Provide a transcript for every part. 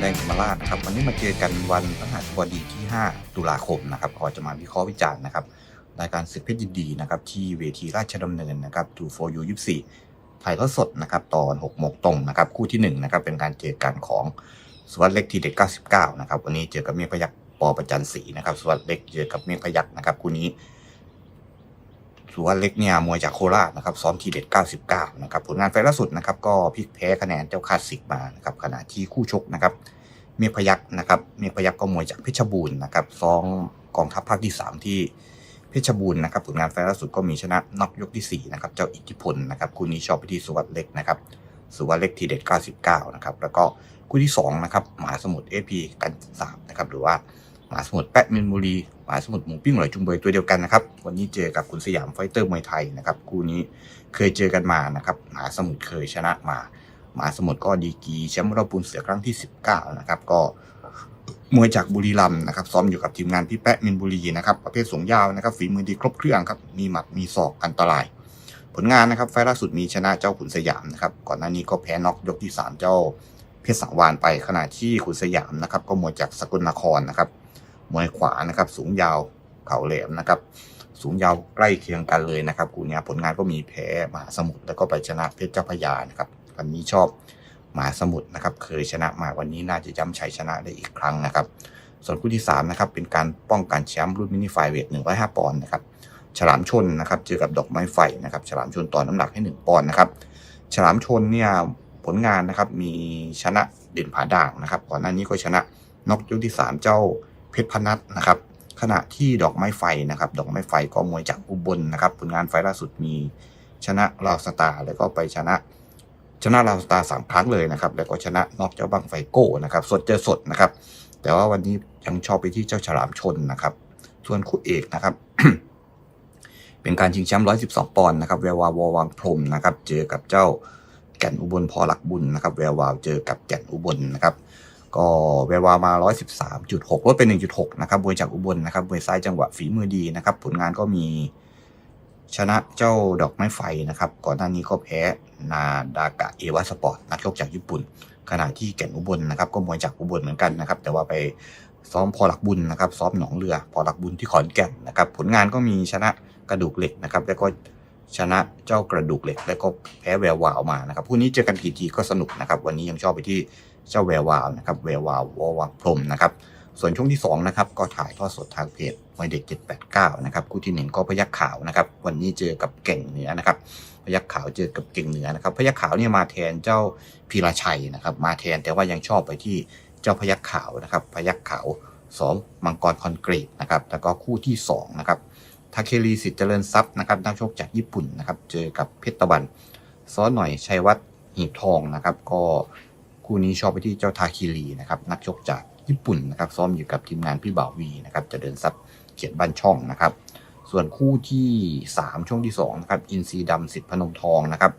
แดงธรรมราชนะครับวันนี้มาเจอกันวันพฤหัสบดีที่ 5 ตุลาคมนะครับก็จะมาวิเคราะห์วิจารณ์นะครับรายการศึกเพชรยินดีนะครับที่เวทีราชดำเนินนะครับดูโฟยูยี่สี่ถ่ายทอดสดนะครับตอน6โมงตรงนะครับคู่ที่1นะครับเป็นการเจอกันของสวัสดิ์เล็กทีเด็ด99นะครับวันนี้เจอกับเมียพยักปอประจันศรีนะครับสวัสดิ์เล็กเจอกับเมียพยักนะครับคู่นี้สุวรรณเล็กเนี่ยมวยจากโคราชนะครับซ้อมทีเด็ด 99 นะครับผลงานไฟล์ล่าสุดนะครับก็พลิกแพ้คะแนนเจ้าคาสิกมานะครับขณะที่คู่ชกนะครับ เมียพยักนะครับเมียพยักก็มวยจากเพชรบูรณ์นะครับซ้อมกองทัพภาคที่ 3 ที่เพชรบูรณ์นะครับผลงานไฟล่าสุดก็มีชนะน็อกยกที่4นะครับเจ้าอิทธิพลนะครับคู่นี้ชอบไปที่สุวรรณเล็กนะครับสุวรรณเล็กทีเด็ด 99 นะครับแล้วก็คู่ที่2นะครับหมหาสมุทรเอพีกันสามนะครับหรือว่าหมหาสมุทรแปะมินบุรีหมหาสมุทรหมูปิ้งอร่อยจุงเบยตัวเดียวกันนะครับวันนี้เจอกับคุณสยามไฟเตอร์มวยไทยนะครับคู่นี้เคยเจอกันมานะครับหมหาสมุทรเคยชนะมา หมหาสมุทรก็ดีกีแชมป์รอบปูนเสือครั้งที่ 19 นะครับ ก็มวยจากบุรีรัมย์นะครับ ซ้อมอยู่กับทีมงานพี่แปะมินบุรีนะครับ ประเภทสูงยาวนะครับ ฝีมือดีครบเครื่องครับ มีหมัดมีศอกอันตราย ผลงานนะครับ ไฟล์ล่าสุดมีชนะเจ้าขุนสยามนะครับ ก่อนหน้านี้ก็แพ้น็อกยกที่สามเจ้าเพชรสังวานไป ขณะที่ขุนสยามนะครับ ก็มวยจากสกลนครนะครับ มวยขวานะครับ สูงยาวเข่าแหลมนะครับ สูงยาวใกล้เคียงกันเลยนะครับ กูเนี่ยผลงานก็มีแพ้มหาสมุทรแล้วก็ไปชนะเพชรเจ้าพยานะครับ วันนี้ชอบหมาสมุทรนะครับ เคยชนะมาวันนี้น่าจะย้ำชัยชนะได้อีกครั้งนะครับ ส่วนคู่ที่3นะครับเป็นการป้องกันแชมป์รุ่นมินิไฟเวท105 ปอนด์นะครับฉลามชนนะครับเจอกับดอกไม้ไฟนะครับ ฉลามชนต่อน้ำหนักให้ 1 ปอนด์นะครับฉลามชนเนี่ยผลงานนะครับมีชนะเด่นผาด่างนะครับ ก่อนหน้านี้ก็ชนะนกยกที่ 3 เจ้าเพชรพนัทนะครับขณะที่ดอกไม้ไฟนะครับ ดอกไม้ไฟก็มวยจากอุบลนะครับ ผลงานไฟล์ล่าสุดมีชนะลาวสตาร์แล้วก็ไปชนะ ชนะลาวสตาร์สามครั้งเลยนะครับ แล้วก็ชนะนอกเจ้าบังไฟโก้นะครับ สดเจอสดนะครับ แต่ว่าวันนี้ยังชอบไปที่เจ้าฉลามชนนะครับ ส่วนคู่เอกนะครับ เป็นการชิงแชมป์112ปอนด์นะครับแวววาววังพรมนะครับ เจอกับเจ้าแก่นอุบลพอหลักบุญนะครับ แวววาวเจอกับแก่นอุบลนะครับ ก็เวลาวมา 113.6ลดไป1.6 นะครับมวยจากอุบลนะครับมวยซ้ายจังหวะฝีมือดีนะครับ ผลงานก็มี ชนะเจ้าดอกไม้ไฟนะครับ ก่อนหน้านี้ก็แพ้นาดากะเอวาสปอร์ตนักชกจากญี่ปุ่น ขณะที่แก่นอุบลนะครับ ก็มวยจากอุบลเหมือนกันนะครับ แต่ว่าไปซ้อมพอหลักบุญนะครับ ซ้อมหนองเรือ พอหลักบุญที่ขอนแก่นนะครับ ผลงานก็มีชนะกระดูกเหล็กนะครับ แล้วก็ชนะเจ้ากระดูกเหล็ก แล้วก็แพ้แวววาวมานะครับคู่นี้เจอกันกี่ทีก็สนุกนะครับ วันนี้ยังชอบไปที่เจ้าแวววาวนะครับ แวววาววอวพรมนะครับ ส่วนช่วงที่2นะครับก็ถ่ายทอดสดทางเพจมวยเด็ก 789 นะครับคู่ที่ 1 ก็พยักขาวนะครับ วันนี้เจอกับเก่งเหนือนะครับ พยักขาวเจอกับเก่งเหนือนะครับ พยักขาวเนี่ยมาแทนเจ้าพีราชัยนะครับ มาแทนแต่ว่ายังชอบไปที่เจ้าพยักขาวนะครับ พยักขาวสองมังกรคอนกรีตนะครับแล้วก็คู่ที่2นะครับทาเคลีสิทธิ์เจริญทรัพย์นะครับนักชกจากญี่ปุ่นนะครับ เจอกับเพชรตะวันซ้อนหน่อยชัยวัฒน์หีบทองนะครับ ก็คู่นี้ชอบไปที่เจ้าทาคิรีนะครับ นักชกจาก ญี่ปุ่นนะครับซ้อมอยู่กับทีมงานพี่บ่าววีนะครับจะเดินซับเขียนบ้านช่องนะครับ ส่วนคู่ที่ 3 ช่วงที่2นะครับอินซีดำสิทธิ์พนมทองนะครับ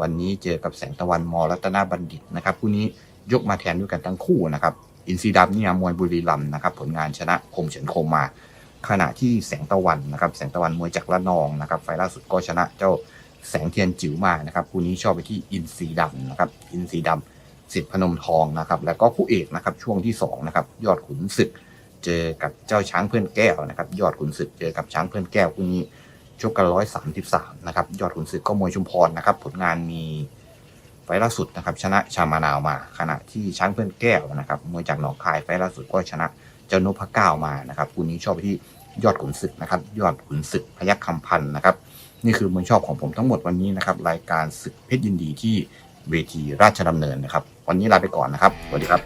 วันนี้เจอกับแสงตะวันมรัตนาบัณฑิตนะครับคู่นี้ยกมาแทนด้วยกันทั้งคู่นะครับอินซีดำเนี่ยมวยบุรีรัมนะครับผลงานชนะคมเฉินคมมา ขณะที่แสงตะวันนะครับแสงตะวันมวยจากละนองนะครับไฟล์ล่าสุดก็ชนะเจ้าแสงเทียนจิ๋วมานะครับคู่นี้ชอบไปที่อินซีดำนะครับอินซีดำ สิทธิ์พนมทองนะครับแล้วก็คู่เอกนะครับช่วงที่2นะครับยอดขุนศึกเจอกับเจ้าช้างเพื่อนแก้วนะครับยอดขุนศึกเจอกับช้างเพื่อนแก้วคู่นี้ชกกันร้อยสามสิบสามนะครับยอดขุนศึกก็มวยชุมพรนะครับผลงานมีไฟล์ล่าสุดนะครับชนะชามานาวมา ขณะที่ช้างเพื่อนแก้วนะครับมวยจากหนองคายไฟล์ล่าสุดก็ชนะเจ้านพเก้ามานะครับคู่นี้ชอบไปที่ยอดขุนศึกนะครับยอดขุนศึกพยัคฆ์คำพันธ์นะครับนี่คือมวยชอบของผมทั้งหมดวันนี้นะครับรายการศึกเพชรยินดีที่ เวทีราชดำเนินนะครับ วันนี้ลาไปก่อนนะครับ สวัสดีครับ